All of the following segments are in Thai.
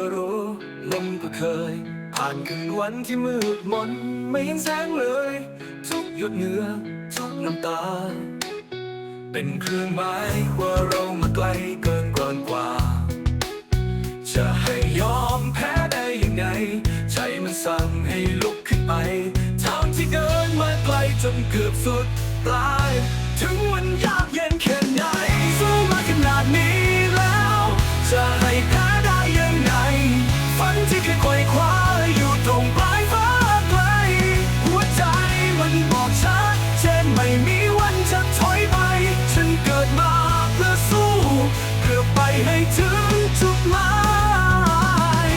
ก็รู้ลมก็เคย ผ่านคืนวันที่มืดมนไม่เห็นแสงเลย ทุกหยดเหงื่อทุกน้ำตา เป็นเครื่องหมายว่าเรามาไกลเกินกว่ากว่า จะให้ยอมแพ้ได้ยังไง ใจมันสั่งให้ลุกขึ้นไปทางที่เดินมาไกลจนเกือบสุดปลายถึง ให้ถึงจุดหมาย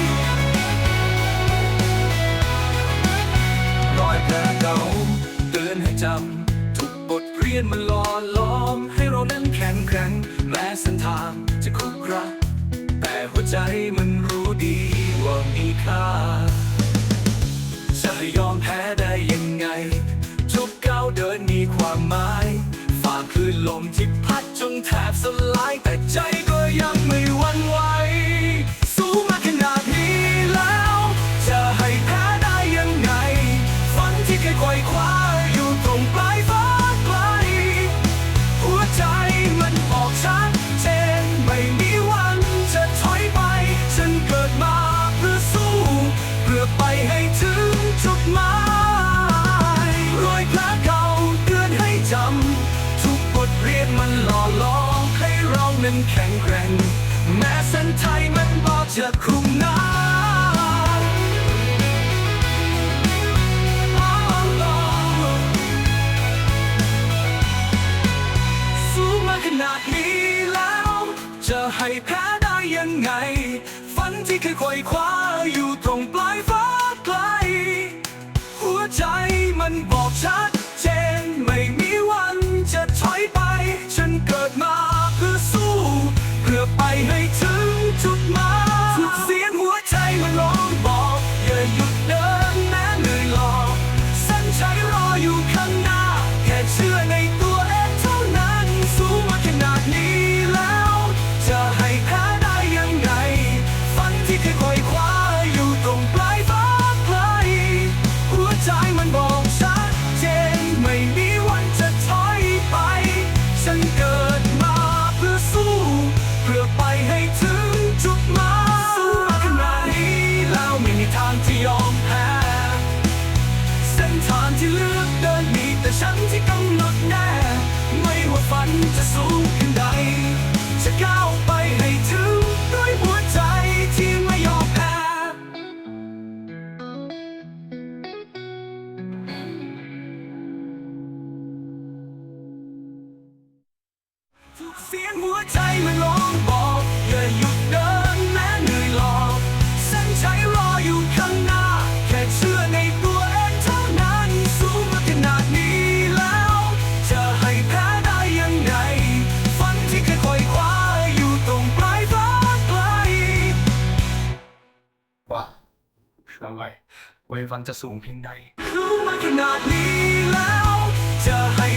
รอยแผลเก่าเตือนให้จำทุกบทเรียนมันหล่อล้อม ให้เรานั้นแข็งแกร่งแม้เส้นทางจะขรุขระแต่หัวใจมันรู้ดีว่ามีค่าจะยอมแพ้ได้ยังไง ทุกก้าวเดินมีความหมายฝ่าคลื่นลมที่พัดจนแทบสลายแต่ใจ นั้นแข็งแกร่ง แม้เส้นไทยมันบอกจะคุมน้ำสู้มาขนาดนี้แล้ว จะให้แพ้ได้ยังไง ฝันที่เคยไขว่คว้าอยู่ตรงปลายฟ้าไกล หัวใจมันบอกชัด หัวใจมันร้องบอกอย่าหยุดเดินแม้เหนื่อยหลอกเส้นชัยรออยู่ข้างหน้า แค่เชื่อในตัวเองเท่านั้นสู้มาขนาดนี้แล้ว จะให้แพ้ได้ยังไงฝันที่เคยไขว่คว้าอยู่ตรงปลายฟ้าไกลว่าทำไมไว้ฟันจะสูงเพียงใดรู้มาขนาดนี้แล้ว จะให้